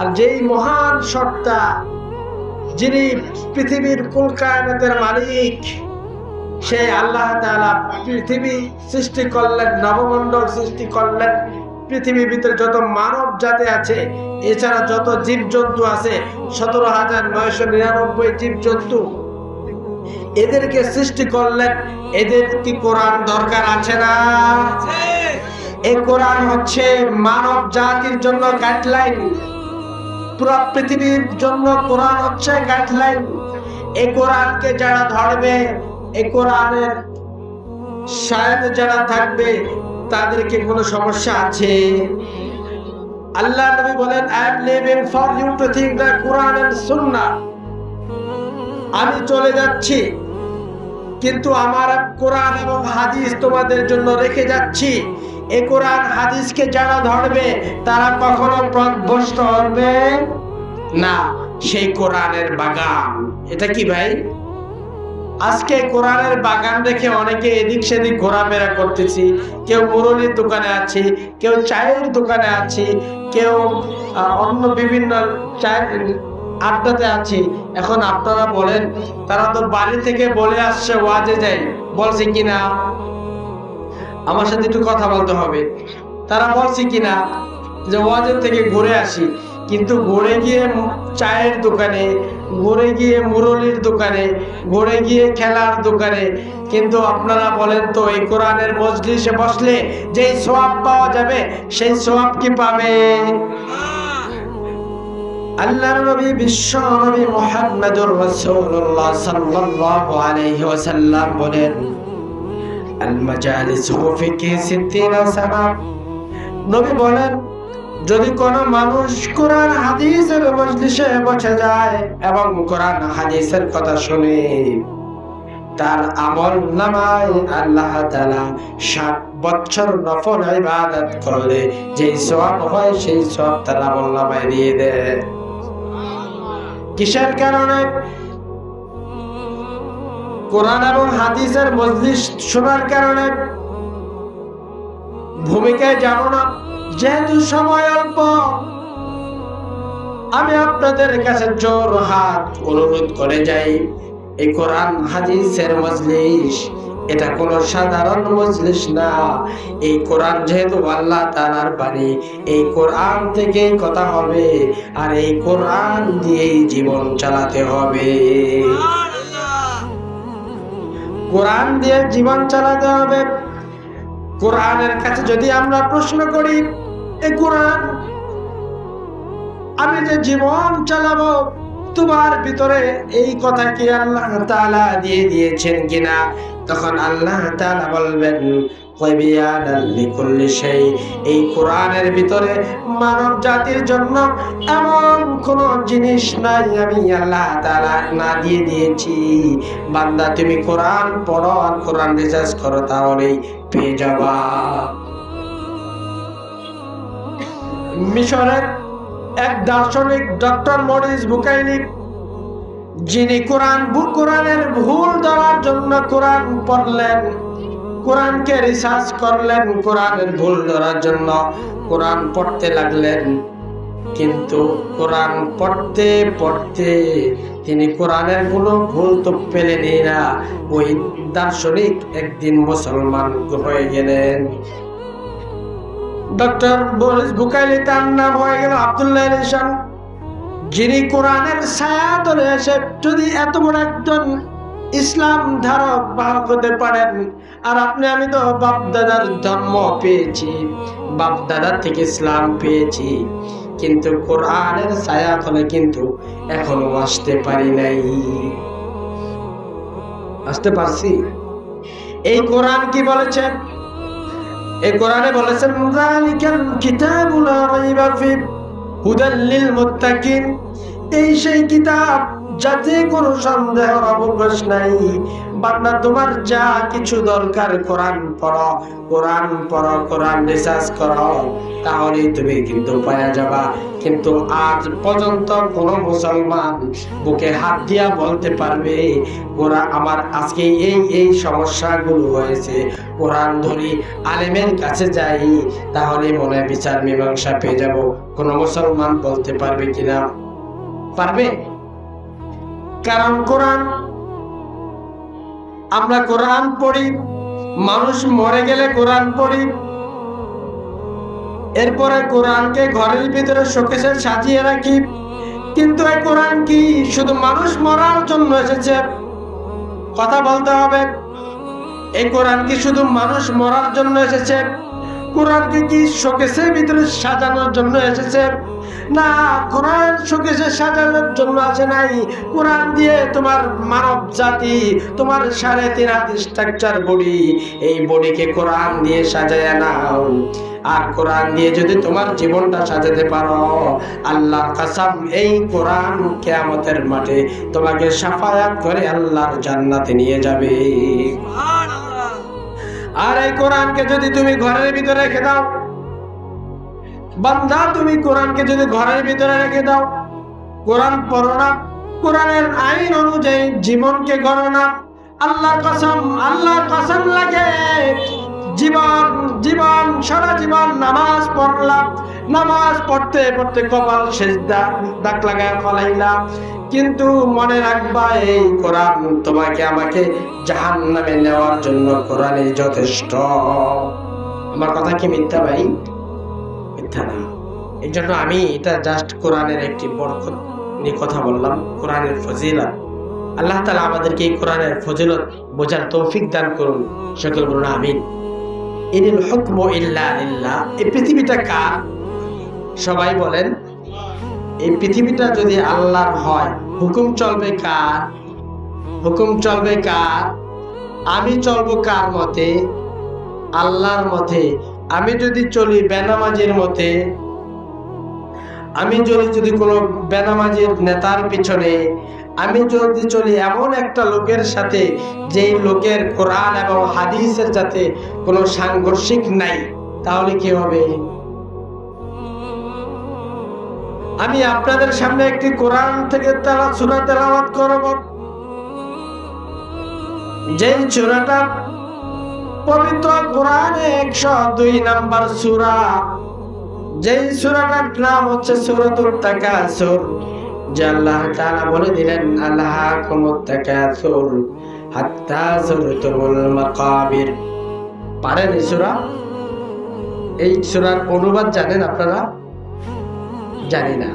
আর যেই মহান সত্তা, যিনি পৃথিবীর কুল কায়নাতের মালিক সেই আল্লাহ তাআলা পৃথিবী সৃষ্টি করলেন, নবমণ্ডল সৃষ্টি করলেন। পৃথিবীর ভিতরে যত মানব জাতি আছে, এছাড়া যত জীবজন্তু আছে, সতেরো হাজার নয়শো নিরানব্বই জীবজন্তু এদেরকে সৃষ্টি করলেন। এদের কি কোরআন দরকার আছে না? কোরআন হচ্ছে মানব জাতির জন্য গাইডলাইন পুরো পৃথিবীর জন্য কোরআন হচ্ছে গাইডলাইন কোরআনকে যারা ধরবে কোরআনের যারা থাকবে, তাদেরকে কোনো সমস্যা আছে? আল্লাহ নবী বলেন I am living for you to think the Quran and Sunnah আমি চলে যাচ্ছি, কিন্তু আমার কোরআন এবং হাদিস তোমাদের জন্য রেখে যাচ্ছি। এ কোরআন হাদিসকে যারা ধরবে, তারা কখনো পথভ্রষ্ট হবে না। সেই কোরআনের বাগান। এটা কি ভাই? আজকে কোরআনের বাগান দেখে অনেকে এদিক সেদিক ঘোরাফেরা করতেছি। কেউ মুরলির দোকানে আছি, কেউ চায়ের দোকানে আছি, কেউ অন্য বিভিন্ন চায়ের আড্ডাতে আছি। এখন আপনারা বলেন, তারা তো বাড়ি থেকে বলে আসছে ওয়াজে যাই। বলছে কিনা আমার সাথে একটু কথা বলতে হবে। তারা বলছে কিনা যে ওয়াজের থেকে ঘুরে আসি। কিন্তু ঘুরে গিয়ে চায়ের দোকানে ঘুরে গিয়ে মুরলির দোকানে ঘুরে গিয়ে খেলার দোকানে। কিন্তু আপনারা বলেন তো এই কোরআনের মজলিসে বসলে যেই সোয়াব পাওয়া যাবে সেই সোয়াব কি পাবে? আল্লাহর নবী বিশ্ব নবী মুহাম্মদুর রাসূলুল্লাহ সাল্লাল্লাহু আলাইহি ওয়াসাল্লাম বলেন আল মাজালিস ফিকি 60 সানা। নবী বলেন, যদি কোনো মানুষ কোরআন, হাদিসের মজলিসে বসে যায় এবং কোরআন, হাদিসের কথা শুনে, তার আমল নামায় আল্লাহ তাআলা ষাট বছর নফল ইবাদত করলে যেই সওয়াব হয়, সেই সব তার আমল নামায় দিয়ে দেয়। কিসের কারণে? কোরআন এবং হাদিসের মজলিস শোনার কারণে ভূমিকায় যাব না। যেহেতু সময় অল্প, আমি আপনাদের কাছে জোর হাত অনুরোধ করে যাই, এই কোরআন, হাদিসের মজলিস, এটা কোন সাধারণ মজলিস না। এই কোরআন যেহেতু আল্লাহ তাআলার বাণী, এই কোরআন থেকেই কথা হবে, আর এই কোরআন দিয়েই জীবন চালাতে হবে। কোরআন দিয়ে জীবন চালাতে হবে। কোরআনের কাছে যদি আমরা প্রশ্ন করি, এ কোরআন, আমি যে জীবন চালাবো, তোমার ভিতরে এই কথা কি আল্লাহ তাআলা দিয়ে দিয়েছেন কিনা? তখন আল্লাহ তাআলা বলবেন এই কোরআনের ভিতরে মানব জাতির জন্য এমন কোন জিনিস নাই, আমি আল্লাহ তাআলা না দিয়ে দিয়েছি। বান্দা, তুমি কোরআন পড়ো আর কোরআন করো, তাহলেই পেয়ে যাবা। মিশরের এক দার্শনিক ডক্টর মরিস বুকাইনি, যিনি কোরআন কোরআনের ভুল ধরার জন্য কোরআন পড়লেন। কোরআনকে রিসার্চ করলেন, কোরআনের ভুল ধরার জন্য কোরআন পড়তে লাগলেন। কিন্তু কোরআন পড়তে পড়তে তিনি কোরআনের কোনো ভুল তো পেলেনি না। ওই দার্শনিক একদিন মুসলমান হয়ে গেলেন। ডক্টর বরিস বুকাইলি তার নাম হয়ে গেল আব্দুল্লাহ ইসান যিনি কোরআনের ছায়া ধরে এসে যদি এত বড় একজন ইসলাম ধারক বাহক হতে পারেন। আর আপনি, আমি তো বাপ দাদার ধর্ম পেয়েছি বাপ দাদার থেকে ইসলাম পেয়েছি। কিন্তু কোরআনের ছায়া তলে কিন্তু এখনও আসতে পারি নাই। আসতে পারছি? এই কোরআন কি বলেছে? এই কোরআনে বলেছেন যালিকাল কিতাবু লা রাইবা ফি হুদাল লিল মুত্তাকিন। এই সেই কিতাব যাতে কোনো সন্দেহ অবকাশ নাই। বান্দা তোমার যা কিছু দরকার কোরআন পড়ো কোরআন পড়ো, কোরআন রিসার্চ করো তাহলে তুমি কিন্তু পাওয়া যাবা। কিন্তু আজ পর্যন্ত কোন মুসলমান বুকে হাত দিয়া বলতে পারবে, ওরা আমার আজকে এই এই সমস্যাগুলো হয়েছে। কোরআন ধরি আলেমের কাছে যাই, তাহলে মনে বিচার মীমাংসা পেয়ে যাব। কোন মুসলমান বলতে পারবে কিনা? পারবে? কারণ কোরআন, আমরা কোরআন পড়ি, মানুষ মরে গেলে কোরআন পড়ি, এরপরে কোরআনকে ঘরের ভিতরে শোকেশে সাজিয়ে রাখি। কিন্তু এই কোরআন কি? শুধু মানুষ মরার জন্য এসেছে। কথা বলতে হবে, এই কোরআন কি শুধু মানুষ মরার জন্য এসেছে? কোরআনকে কি শোকেশের ভিতরে সাজানোর জন্য এসেছে? না কোরআন শোকেশে সাজানোর জন্য আছে নাই কোরআন দিয়ে তোমার মানব জাতি তোমার সাড়ে তিন হাত স্ট্রাকচার বডি এই বডিকে কোরআন দিয়ে সাজায় নাও। আর কোরআন দিয়ে যদি তোমার জীবনটা সাজাতে পারো আল্লাহ কাসাম এই কোরআন কেয়ামতের মাঠে তোমাকে সাফায়াত করে আল্লাহর জান্নাতে নিয়ে যাবে। আর এই কোরআনকে যদি তুমি ঘরের ভিতরে রেখে দাও বান্দা, তুমি কোরআনকে যদি ঘরের ভিতরে রেখে দাও, কোরআন পড়ো না, কোরআনের আইন অনুযায়ী জীবনকে গড়ো না। আল্লাহর কসম আল্লাহর কসম লাগে। জীবন জীবন, সারা জীবন নামাজ পড়লাম। নামাজ পড়তে পড়তে কপাল শেষ দাগ লাগায় ফলাইলাম। কিন্তু মনে রাখবা, এই কোরআন তোমাকে আমাকে জাহান নামে নেওয়ার জন্য কোরআনই যথেষ্ট। আমার কথা কি মিথ্যা ভাই? মিথ্যা না এই জন্য আমি এটা জাস্ট কোরআনের একটি বড় ক- নিয়ে কথা বললাম, কোরআনের ফজিলত। আল্লাহ তালা আমাদেরকে এই কোরআনের ফজিলত বোঝার তৌফিক দান করুন। সকল বলুন, আমিন। ইনিল হুকম ইল্লা এই পৃথিবীটা কার? সবাই বলেন। এই পৃথিবীটা যদি আল্লাহর হয়, হুকুম চলবে কার? হুকুম চলবে কার? আমি চলবো কার মতে? আল্লাহর মতে আমি যদি চলি বেনামাজির মতে, আমি যদি যদি কোনো বেনামাজির নেতার পিছনে, আমি যদি চলি এমন একটা লোকের সাথে, যেই লোকের কোরআন এবং হাদিসের সাথে কোনো সাংঘর্ষিক নাই, তাহলে কি হবে? আমি আপনাদের সামনে একটি কোরআন থেকে তারা সুরা তেলাওয়াত করব। যেই সুরাটা পবিত্র কোরআনে একশো দুই নাম্বার সুরা। যেই সুরাটার নাম হচ্ছে সুরাতুল তাকাসুর, যে আল্লাহ তাআলা বলে দিলেন আল্লাহ কুমুত তাকাসুর হাত্তা যুরতুমুল মাকাবির। পারেন এই সূরা? এই সূরার অনুবাদ জানেন আপনারা? জানি না।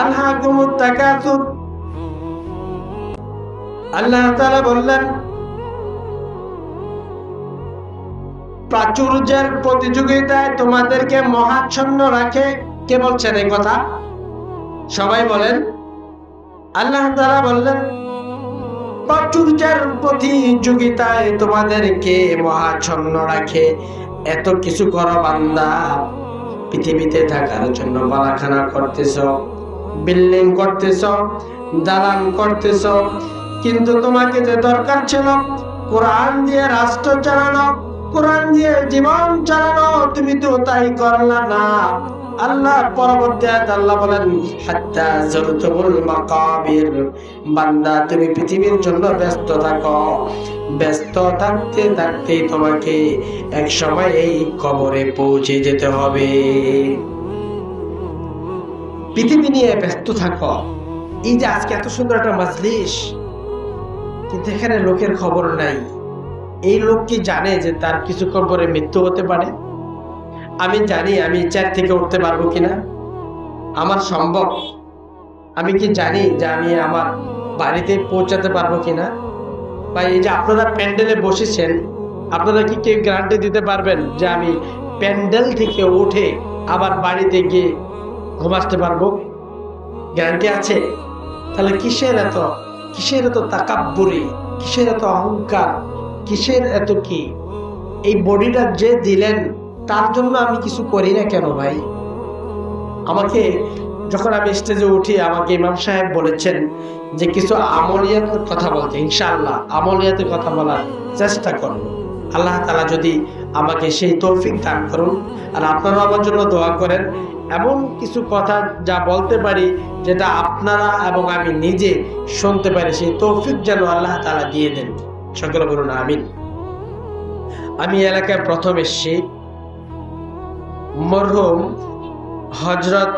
আল্লাহ কুমুত তাকাসুর। আল্লাহ তাআলা বললেন প্রাচুর্যের প্রতিযোগিতায় তোমাদেরকে মহাচ্ছন্ন রাখে। কে বলছেন এই কথা? সবাই বলেন। আল্লাহ তাআলা বললেন, প্রাচুর্যের প্রতিযোগিতায় তোমাদেরকে মহাচ্ছন্ন রাখে। এত কিছু করো বান্দা। পৃথিবীতে থাকার জন্য বালাখানা করতেছ, বিল্ডিং করতেছ, দালান করতেছ। কিন্তু তোমাকে যে দরকার ছিল, কোরআন দিয়ে রাষ্ট্র চালানো কোরআন দিয়ে জীবন চালানো, তুমি তো তাই করলা না। আল্লাহ পরবর্তী আল্লাহ বলেন, হাত্তা মাকাবির বান্দা, তুমি পৃথিবীর জন্য ব্যস্ত থাকো। ব্যস্ত থাকতে থাকতে তোমাকে এক সময় এই কবরে পৌঁছে যেতে হবে। পৃথিবী নিয়ে ব্যস্ত থাকো। এই যে আজকে এত সুন্দর একটা মাজলিস, কিন্তু এখানে লোকের খবর নাই। এই লোক কি জানে যে তার কিছুক্ষণ পরে মৃত্যু হতে পারে? আমি জানি আমি চেয়ার থেকে উঠতে পারব কিনা। আমার সম্ভব। আমি কি জানি যে আমি আমার বাড়িতে পৌঁছাতে পারব কিনা? বা এই যে আপনারা প্যান্ডেলে বসেছেন, আপনারা কি কেউ গ্যারান্টি দিতে পারবেন যে আমি প্যান্ডেল থেকে উঠে আবার বাড়িতে গিয়ে ঘুম আসতে পারব? গ্যারান্টি আছে? তাহলে কিসের এত কিসের এত তাকাব্বুরি, কিসের এত অহংকার? কিসের এত কি? এই বডিটা যে দিলেন, তার জন্য আমি কিছু করি না কেন ভাই? আমাকে যখন আমি স্টেজে উঠি, আমাকে ইমাম সাহেব বলেছেন যে কিছু আমলিয়াতের কথা বলতে, ইনশাআল্লাহ আমলিয়াতের কথা বলার চেষ্টা করব আল্লাহ তালা যদি আমাকে সেই তৌফিক দান করুন, আর আপনারাও আমার জন্য দোয়া করেন। এমন কিছু কথা যা বলতে পারি, যেটা আপনারা এবং আমি নিজে শুনতে পারি, সেই তৌফিক যেন আল্লাহ তালা দিয়ে দেন। সকলে বলুন, আমিন। আমি এলাকায় প্রথম এসছি। মরহুম হজরত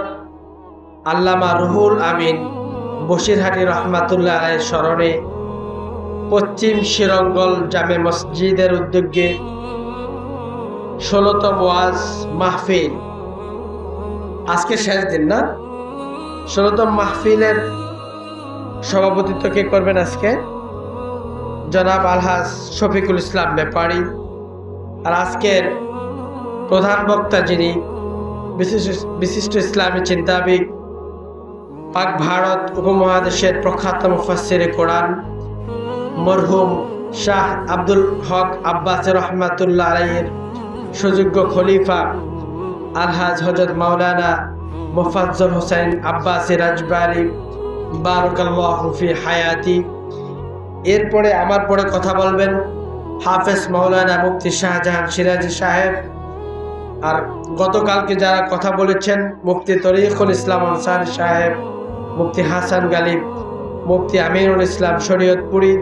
আল্লামা রুহুল আমিন বসিরহাটি রহমাতুল্লাহ আলের স্মরণে পশ্চিম শিরঙ্গল জামে মসজিদের উদ্যোগে ষোলতম ওয়াজ মাহফিল। আজকে শেষ দিন না? ষোলতম মাহফিলের সভাপতিত্ব কে করবেন আজকে? জনাব আলহাজ শফিকুল ইসলাম ব্যাপারী আর আজকের প্রধান বক্তা যিনি বিশিষ্ট বিশিষ্ট ইসলামী চিন্তাবিদ, পাক ভারত উপমহাদেশের প্রখ্যাত মুফাসির কোরআন, মরহুম শাহ আব্দুল হক আব্বাস রহমাতুল্লাহ আলাইয়ের সুযোগ্য খলিফা আলহাজ হজরত মাওলানা মোফাজ্জল হোসেন আব্বাস রাজবারি বারকাল্লাহু ফি হায়াতি। এরপরে আমার পরে কথা বলবেন হাফেজ মাওলানা মুফতি শাহজাহান সিরাজি সাহেব। আর গতকালকে যারা কথা বলেছেন, মুফতি তরিকুল ইসলাম আনসার সাহেব, মুফতি হাসান গালিব, মুফতি আমিনুল ইসলাম শরীয়তপুরি,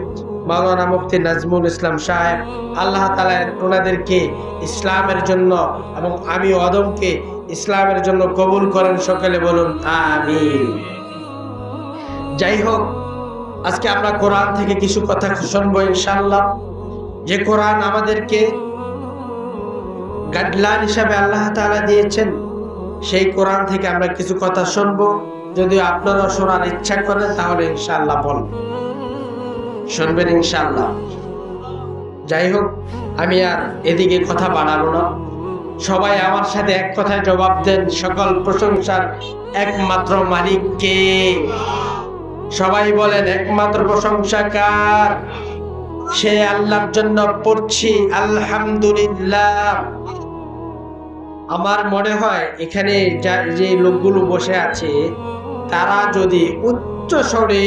মাওলানা মুফতি নাজমুল ইসলাম সাহেব, আল্লাহ তালা ওনাদেরকে ইসলামের জন্য এবং আমি অদমকে ইসলামের জন্য কবুল করেন, সকলে বলুন আমি যাই হোক আজকে আমরা কোরআন থেকে কিছু কথা শুনব ইনশাল্লাহ যে কোরআন আমাদেরকে গাইডলাইন হিসাবে আল্লাহ তাআলা দিয়েছেন, সেই কোরআন থেকে আমরা কিছু কথা শুনব। যদি আপনারা শোনার ইচ্ছা করেন, তাহলে ইনশাআল্লাহ বল শুনবেন ইনশাআল্লাহ। যাই হোক, আমি আর এদিকে কথা বাড়াবো না। সবাই আমার সাথে এক কথায় জবাব দেন, সকল প্রশংসার একমাত্র মালিককে। সবাই বলেন, একমাত্র প্রশংসা কার সে আল্লাহর জন্য পড়ছি, আলহামদুলিল্লাহ। আমার মনে হয় এখানে যে লোকগুলো বসে আছে, তারা যদি উচ্চ স্বরে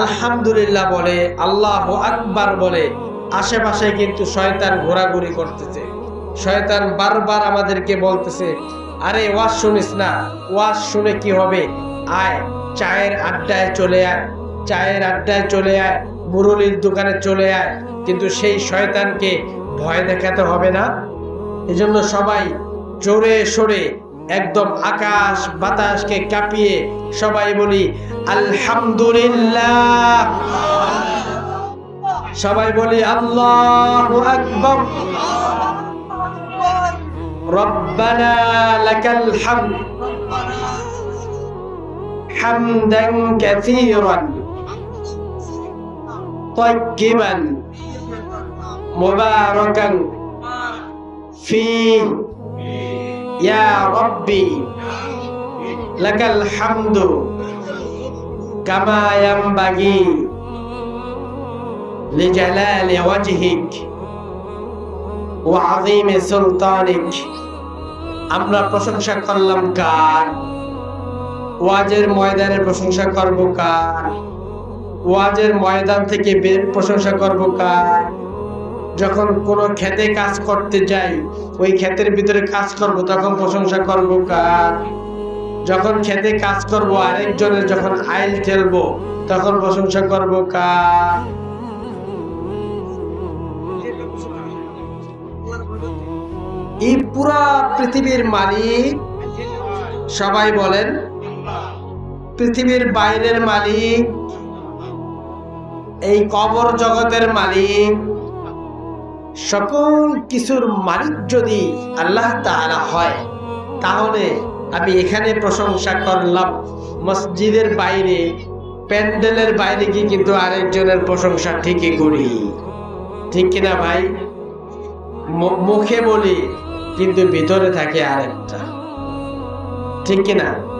আলহামদুলিল্লাহ বলে, আল্লাহ আকবার বলে, আশেপাশে কিন্তু শয়তান ঘোরাঘুরি করতেছে। শয়তান বারবার আমাদেরকে বলতেছে, আরে ওয়াজ শুনিস না, ওয়াজ শুনে কি হবে? আয়। চায়ের আড্ডায় চলে আয়, চায়ের আড্ডায় চলে আয়, মুরলির দোকানে চলে আয়। কিন্তু সেই শয়তানকে ভয় দেখাতে হবে না। এজন্য সবাই জোরে সরে একদম আকাশ বাতাসকে কাঁপিয়ে সবাই বলি, আলহামদুলিল্লাহ। সবাই বলি, আল্লাহ আকবর। রব্বানা লাকাল হামদ। হামদান কাসীরান طيبا مباركا فيه يا ربي لك الحمد كما ينبغي لجلال وجهك وعظيم سلطانك আমরা প্রশংসা করলাম কার ওয়াজের ময়দানের প্রশংসা করব কার? ওয়াজের ময়দান থেকে বের প্রশংসা করব কার? যখন কোনো খেতে কাজ করতে যাই, ওই ক্ষেতের ভিতরে কাজ করব, তখন প্রশংসা করব কার? যখন খেতে কাজ করব, আরেকজনের যখন আইল ঠেলবো, তখন প্রশংসা করব কার? এই পুরা পৃথিবীর মালিক সবাই বলেন পৃথিবীর বাইরের মালিক, এই কবর জগতের মালিক, সকল কিছুর মালিক যদি আল্লাহ তাআলা হয়, তাহলে আমি এখানে প্রশংসা করলাম, মসজিদের বাইরে, প্যান্ডেলের বাইরে গিয়ে কিন্তু আরেকজনের প্রশংসা ঠিকই করি। ঠিক কিনা ভাই? মুখে বলি, কিন্তু ভিতরে থাকে আরেকটা। ঠিক কিনা?